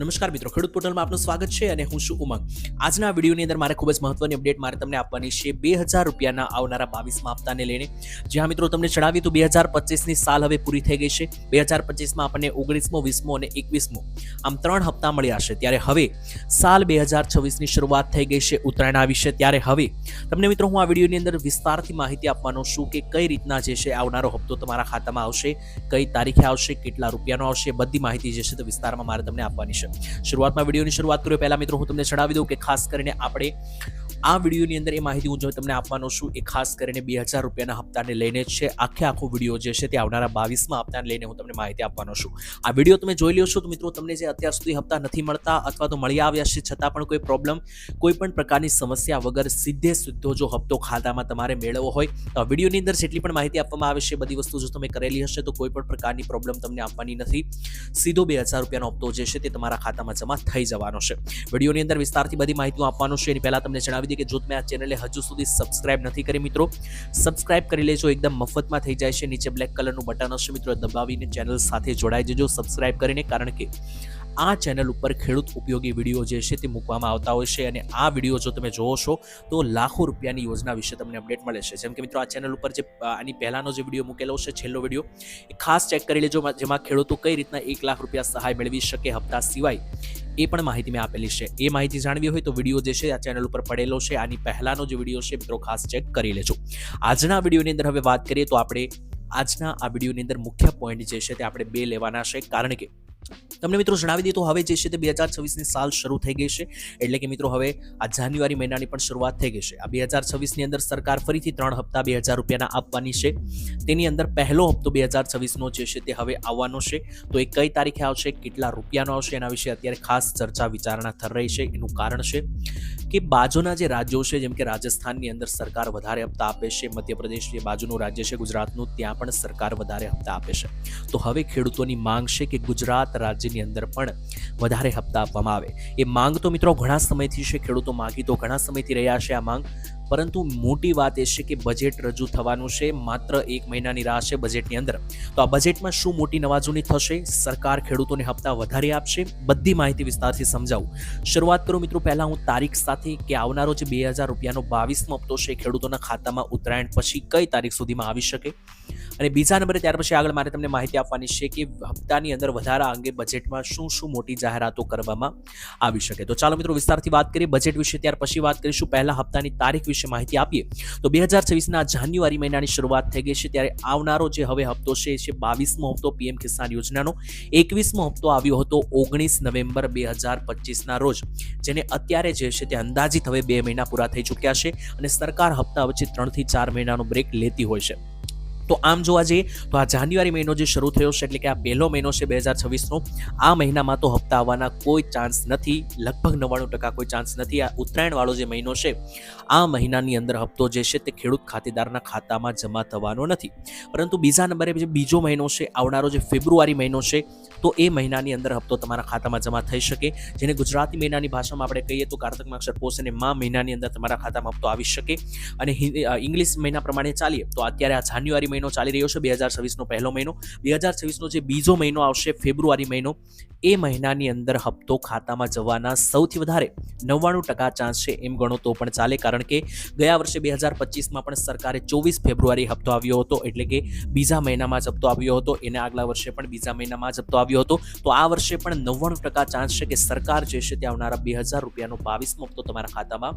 નમસ્કાર મિત્રો, ખેડૂત પોર્ટલમાં આપનું સ્વાગત છે અને હું છું ઉમંગ. આજના વિડીયોની અંદર મારે ખૂબ જ મહત્વની અપડેટ મારે તમને આપવાની છે. બે હજાર રૂપિયાના આવનારા બાવીસમાં હપ્તાને લઈને. જ્યાં મિત્રો તમને જણાવ્યું તો બે હજાર પચીસની સાલ હવે પૂરી થઈ ગઈ છે. બે હજાર પચીસમાં આપણને ઓગણીસમો, વીસમો અને એકવીસમો આમ ત્રણ હપ્તા મળ્યા છે. ત્યારે હવે સાલ બે હજાર છવ્વીસની શરૂઆત થઈ ગઈ છે ઉત્તરાયણ આવી છે. ત્યારે હવે તમને મિત્રો હું આ વિડીયોની અંદર વિસ્તારથી માહિતી આપવાનો છું કે કઈ રીતના જે છે આવનારો હપ્તો તમારા ખાતામાં આવશે, કઈ તારીખે આવશે, કેટલા રૂપિયાનો આવશે બધી માહિતી જે છે તે વિસ્તારમાં મારે તમને આપવાની છે શરૂઆતમાં વિડીયોની શરૂઆત કરીએ. પહેલા મિત્રો હું તમને જણાવી દઉં કે ખાસ કરીને આપણે આ વિડીયોની અંદર એ માહિતી હું જો તમને આપવાનો છું. એ ખાસ કરીને બે હજાર રૂપિયાના હપ્તાને લઈને જ છે. આખે આખો વીડિયો જે છે તે આવનારા બાવીસમાં હપ્તાને લઈને હું તમને માહિતી આપવાનો છું. આ વીડિયો તમે જોઈ લો છો તો મિત્રો તમને જે અત્યાર સુધી હપ્તા નથી મળતા અથવા તો મળી આવ્યા છે છતાં પણ કોઈ પ્રોબ્લેમ કોઈ પણ પ્રકારની સમસ્યા વગર સીધે સીધો જો હપ્તો ખાતામાં તમારે મેળવવો હોય, તો આ વિડીયોની અંદર જેટલી પણ માહિતી આપવામાં આવે છે, બધી વસ્તુ જો તમે કરેલી હશે તો કોઈ પણ પ્રકારની પ્રોબ્લેમ તમને આપવાની નથી. સીધો બે હજાર રૂપિયાનો હપ્તો જે છે તે તમારા ખાતામાં જમા થઈ જવાનો છે. વિડીયોની અંદર વિસ્તારથી બધી માહિતી આપવાનું છે. એની પહેલાં તમને જણાવી દઈએ કે જો તમે આ ચેનલને હજુ સુધી સબસ્ક્રાઇબ નથી કરી મિત્રો સબસ્ક્રાઇબ કરી લેજો. એકદમ મફતમાં થઈ જાય છે. નીચે બ્લેક કલરનું બટન હશે મિત્રો. દબાવીને ચેનલ સાથે જોડાઈ જજો સબસ્ક્રાઇબ કરીને. કારણ કે આ ચેનલ ઉપર ખેડૂત ઉપયોગી વીડિયો જે છે તે મૂકવામાં આવતા હોય છે. અને આ વીડિયો જો તમે જોવો છો, તો લાખો રૂપિયાની યોજના વિશે તમને અપડેટ મળે છે. જેમ કે મિત્રો, આ ચેનલ ઉપર જે આની પહેલાનો જે વીડિયો મૂકેલો છે, છેલ્લો વીડિયો, એ ખાસ ચેક કરી લેજો. જેમાં ખેડૂતો કઈ રીતના એક લાખ રૂપિયા સહાય મેળવી શકે હપ્તા સિવાય. એ પણ માહિતી મેં આપેલી છે. એ માહિતી જાણવી હોય તો વીડિયો જે છે આ ચેનલ ઉપર પડેલો છે. આની પહેલાનો જે વીડિયો છે મિત્રો ખાસ ચેક કરી લેજો. આજના વિડીયોની અંદર હવે વાત કરીએ તો આપણે આજના આ વિડીયોની અંદર મુખ્ય પોઈન્ટ જે છે તે આપણે બે લેવાના છે. કારણ કે તમને મિત્રો જણાવી દઈએ તો હવે જે છે તે બે હજાર છવ્વીસની સાલ શરૂ થઈ ગઈ છે. એટલે કે મિત્રો હવે આ જાન્યુઆરી મહિનાની પણ શરૂઆત થઈ ગઈ છે. આ બે હજાર છવ્વીસની અંદર સરકાર ફરીથી ત્રણ હપ્તા બે હજાર રૂપિયાના આપવાની છે. તેની અંદર પહેલો હપ્તો બે હજાર છવ્વીસનો જે છે તે હવે આવવાનો છે. તો એ કઈ તારીખે આવશે, કેટલા રૂપિયાનો આવશે, એના વિશે અત્યારે ખાસ ચર્ચા વિચારણા થઈ રહી છે. એનું કારણ છે કે બાજુના જે રાજ્યો છે, જેમ કે રાજસ્થાનની અંદર સરકાર વધારે હપ્તા આપે છે. મધ્યપ્રદેશ જે બાજુનું રાજ્ય છે ગુજરાતનું, ત્યાં પણ સરકાર વધારે હપ્તા આપે છે. તો હવે ખેડૂતોની માંગ છે કે ગુજરાત રાજ્યની અંદર પણ વધારે હપ્તા આપવામાં આવે. એ માંગ તો મિત્રો ઘણા સમયથી છે, ખેડૂતો માગી તો ઘણા સમયથી રહ્યા છે આ માંગ. પરંતુ મોટી વાત એ છે કે બજેટ રજૂ થવાનું છે, માત્ર એક મહિનાની રાહ છે બજેટની અંદર. તો આ બજેટમાં શું મોટી નવાજૂની થશે? સરકાર ખેડૂતોને હપ્તા વધારે આપશે? બધી માહિતી વિસ્તારથી સમજાવું. શરૂઆત કરું મિત્રો પહેલાં હું તારીખ સાથે કે આવનારો જે બે હજાર રૂપિયાનો બાવીસમો હપ્તો છે ખેડૂતોના ખાતામાં ઉત્તરાયણ પછી કઈ તારીખ સુધીમાં આવી શકે? અને બીજા નંબરે ત્યાર પછી આગળ મારે તમને માહિતી આપવાની છે કે હપ્તાની અંદર વધારા અંગે બજેટમાં શું શું મોટી જાહેરાતો કરવામાં આવી શકે. તો ચાલો મિત્રો વિસ્તારથી વાત કરીએ બજેટ વિશે, ત્યાર પછી વાત કરીશું પહેલા હપ્તાની તારીખ વિશે માહિતી આપીએ. તો બે હજાર છવ્વીસના જાન્યુઆરી મહિનાની શરૂઆત થઈ ગઈ છે, ત્યારે આવનારો જે હવે હપ્તો છે, એ છે બાવીસમો હપ્તો પીએમ કિસાન યોજનાનો. એકવીસમો હપ્તો આવ્યો હતો ઓગણીસ નવેમ્બર બે હજાર પચીસના રોજ, જેને અત્યારે જે છે તે અંદાજિત હવે બે મહિના પૂરા થઈ ચૂક્યા છે અને સરકાર હપ્તા વચ્ચે ત્રણથી ચાર મહિનાનો બ્રેક લેતી હોય છે. તો આમ જોવા જઈએ તો આ જાન્યુઆરી મહિનો જે શરૂ થયો છે એટલે કે આ પહેલો મહિનો છે બે હજાર છવ્વીસનો, આ મહિનામાં તો હપ્તા આવવાના કોઈ ચાન્સ નથી, લગભગ નવ્વાણું ટકા કોઈ ચાન્સ નથી. આ ઉત્તરાયણવાળો જે મહિનો છે, આ મહિનાની અંદર હપ્તો જે છે તે ખેડૂત ખાતેદારના ખાતામાં જમા થવાનો નથી. પરંતુ બીજા નંબરે જે બીજો મહિનો છે, આવનારો જે ફેબ્રુઆરી મહિનો છે, તો એ મહિનાની અંદર હપ્તો તમારા ખાતામાં જમા થઈ શકે. જેને ગુજરાતી મહિનાની ભાષામાં આપણે કહીએ તો કારતક માક્ષર પોષ અને મા મહિનાની અંદર તમારા ખાતામાં હપ્તો આવી શકે. અને ઇંગ્લિશ મહિના પ્રમાણે ચાલીએ તો અત્યારે આ જાન્યુઆરી મહિનો ચાલી રહ્યો છે, બે હજાર છવ્વીસનો પહેલો મહિનો. બે હજાર છવ્વીસનો જે બીજો મહિનો આવશે, ફેબ્રુઆરી મહિનો, એ મહિનાની અંદર હપ્તો ખાતામાં જવાના સૌથી વધારે નવ્વાણું ટકા ચાન્સ છે એમ ગણો તો પણ ચાલે. કારણ કે ગયા વર્ષે બે હજાર પચીસમાં પણ સરકારે ચોવીસ ફેબ્રુઆરી હપ્તો આવ્યો હતો, એટલે કે બીજા મહિનામાં જ હપ્તો આવ્યો હતો. એને આગલા વર્ષે પણ બીજા મહિનામાં જ હપ્તો આવ્યો હતો. તો આ વર્ષે પણ નવ્વાણું ટકા ચાન્સ છે કે સરકાર જે છે તે આવનારા બે હજાર રૂપિયાનો બાવીસમો હપ્તો તમારા ખાતામાં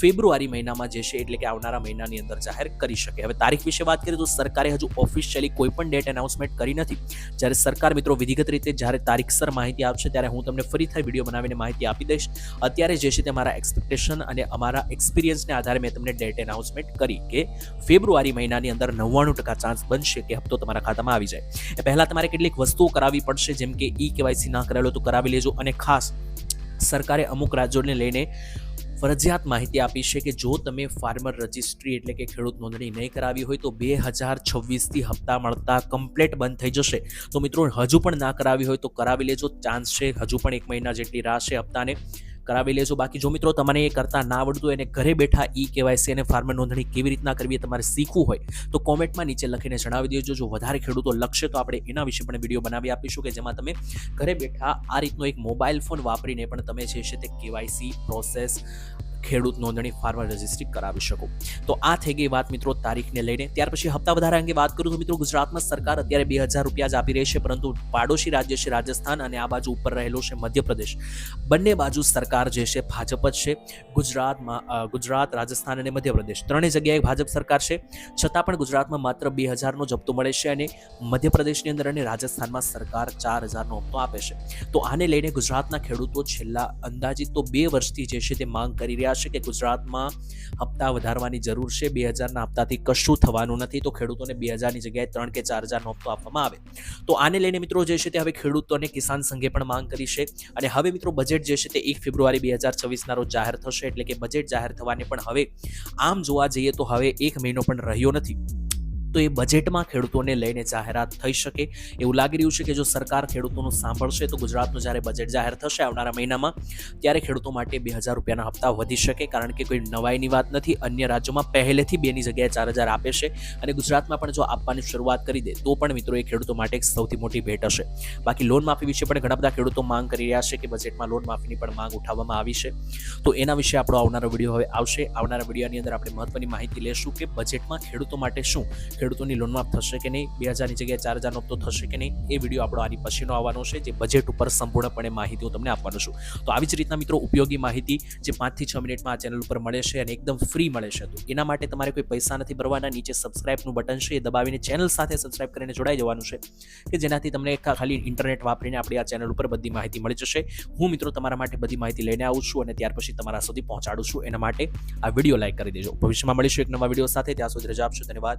ફેબ્રુઆરી મહિનામાં જે છે, એટલે કે આવનારા મહિનાની અંદર જાહેર કરી શકે. હવે તારીખ વિશે વાત કરીએ તો સરકારે હજુ ઓફિશિયલી કોઈ પણ ડેટ એનાઉન્સમેન્ટ કરી નથી. જ્યારે સરકાર મિત્રો વિધિગત રીતે જ્યારે તારીખસર માહિતી આપશે ત્યારે હું તમને ફરીથી વીડિયો બનાવીને માહિતી આપી દઈશ. અત્યારે જે છે તે મારા એક્સપેક્ટેશન અને અમારા એક્સપિરિયન્સને આધારે મેં તમને ડેટ એનાઉન્સમેન્ટ કરી કે ફેબ્રુઆરી મહિનાની અંદર નવ્વાણું ટકા ચાન્સ બનશે કે હપ્તો તમારા ખાતામાં આવી જાય. એ પહેલાં તમારે કેટલીક વસ્તુઓ કરાવવી પડશે, જેમ કે ઈ કેવાયસી ના કરેલો તો કરાવી લેજો અને ખાસ સરકારે અમુક રાજ્યોને લઈને ફરજિયાત માહિતી આપી છે કે જો તમે ફાર્મર રજિસ્ટ્રી એટલે કે ખેડૂત નોંધણી નહીં કરાવી હોય તો બે હજાર છવ્વીસથી હપ્તા મળતા કમ્પ્લેટ બંધ થઈ જશે. તો મિત્રો, હજુ પણ ના કરાવી હોય તો કરાવી લેજો. ચાન્સ છે, હજુ પણ એક મહિના જેટલી રાહ છે હપ્તાને. કરાવી લેજો. બાકી જો મિત્રો તમને એ કરતા ના આવડતું અને ઘરે બેઠા ઈ કેવાયસી અને ફાર્મર નોંધણી કેવી રીતના કરવી તમારે શીખવું હોય, તો કોમેન્ટમાં નીચે લખીને જણાવી દેજો. જો વધારે ખેડૂતો લક્ષ્ય તો આપણે એના વિશે પણ વીડિયો બનાવી આપીશું કે જેમાં તમે ઘરે બેઠા આ રીતનો એક મોબાઈલ ફોન વાપરીને પણ તમે છે તે કેવાયસી પ્રોસેસ ખેડૂત નોંધણી ફાર્મર રજિસ્ટ્રી કરાવી શકો. તો આ થઈ ગઈ વાત મિત્રો તારીખને લઈને. ત્યાર પછી હપ્તા વધારા અંગે વાત કરું તો મિત્રો ગુજરાતમાં સરકાર અત્યારે બે હજાર રૂપિયા જ આપી રહી છે, પરંતુ પાડોશી રાજ્ય છે રાજસ્થાન અને આ બાજુ ઉપર રહેલો છે મધ્યપ્રદેશ. બંને બાજુ સરકાર જે છે ભાજપ જ છે. ગુજરાતમાં ગુજરાત, રાજસ્થાન અને મધ્યપ્રદેશ. ત્રણેય જગ્યાએ ભાજપ સરકાર છે. છતાં પણ ગુજરાતમાં માત્ર બે હજારનો જપ્તો મળે છે અને મધ્યપ્રદેશની અંદર અને રાજસ્થાનમાં સરકાર ચાર હજારનો હપ્તો આપે છે. તો આને લઈને ગુજરાતના ખેડૂતો છેલ્લા અંદાજિત તો બે વર્ષથી જે છે તે માંગ કરી રહ્યા છે કે ગુજરાતમાં હપ્તા વધારવાની જરૂર છે. બે હજારના હપ્તાથી કશું થવાનું નથી. તો ખેડૂતોને બે હજારની જગ્યાએ ત્રણ કે ચાર હજારનો હપ્તો આપવામાં આવે. તો આને લઈને મિત્રો જે છે તે હવે ખેડૂતોને કિસાન સંઘે પણ માંગ કરી છે. અને હવે મિત્રો બજેટ જે છે તે એક ફેબ્રુઆરી બે હજાર છવ્વીસના રોજ જાહેર થશે. એટલે કે બજેટ જાહેર થવાને પણ હવે આમ જોવા જઈએ તો હવે એક મહિનો પણ રહ્યો નથી. તો એ બજેટમાં ખેડૂતોને લઈને જાહેરાત થઈ શકે. એવું લાગી રહ્યું છે કે જો સરકાર ખેડૂતોનું સાંભળશે તો ગુજરાતનું જ્યારે બજેટ જાહેર થશે આવનારા મહિનામાં, ત્યારે ખેડૂતો માટે બે હજાર રૂપિયાના હપ્તા વધી શકે, કારણ કે કોઈ નવાઈની વાત નથી. અન્ય રાજ્યોમાં પહેલેથી બેની જગ્યાએ ચાર હજાર આપે છે અને ગુજરાતમાં પણ જો આપવાની શરૂઆત કરી દે, તો પણ મિત્રો એ ખેડૂતો માટે એક સૌથી મોટી ભેટ હશે. બાકી લોન માફી વિશે પણ ઘણા બધા ખેડૂતો માંગ કરી રહ્યા છે કે બજેટમાં લોન માફીની પણ માંગ ઉઠાવવામાં આવી છે. તો એના વિશે આપણો આવનારો વીડિયો હવે આવશે. આવનારા વિડીયોની અંદર આપણે મહત્વની માહિતી લેશું કે બજેટમાં ખેડૂતો માટે શું? ખેડૂતોની લોન માફ થશે કે નહીં? બે હજારની જગ્યાએ ચાર હજારનો હપ્તો થશે કે નહીં? એ વીડિયો આપણો આની પછીનો આવવાનો છે, જે બજેટ ઉપર સંપૂર્ણપણે માહિતી હું તમને આપવાનો છું. તો આવી જ રીતના મિત્રો ઉપયોગી માહિતી જે પાંચથી છ મિનિટમાં આ ચેનલ ઉપર મળે છે અને એકદમ ફ્રી મળે છે, તો એના માટે તમારે કોઈ પૈસા નથી ભરવાના. નીચે સબસ્ક્રાઇબનું બટન છે, એ દબાવીને ચેનલ સાથે સબસ્ક્રાઇબ કરીને જોડાઈ જવાનું છે, કે જેનાથી તમને ખાલી ઇન્ટરનેટ વાપરીને આપણી આ ચેનલ ઉપર બધી માહિતી મળી જશે. હું મિત્રો તમારા માટે બધી માહિતી લઈને આવું છું અને ત્યાર પછી તમારા સુધી પહોંચાડું છું. એના માટે આ વીડિયો લાઈક કરી દેજો. ભવિષ્યમાં મળીશું એક નવા વીડિયો સાથે. ત્યાં સુધી રજા આપશો. ધન્યવાદ.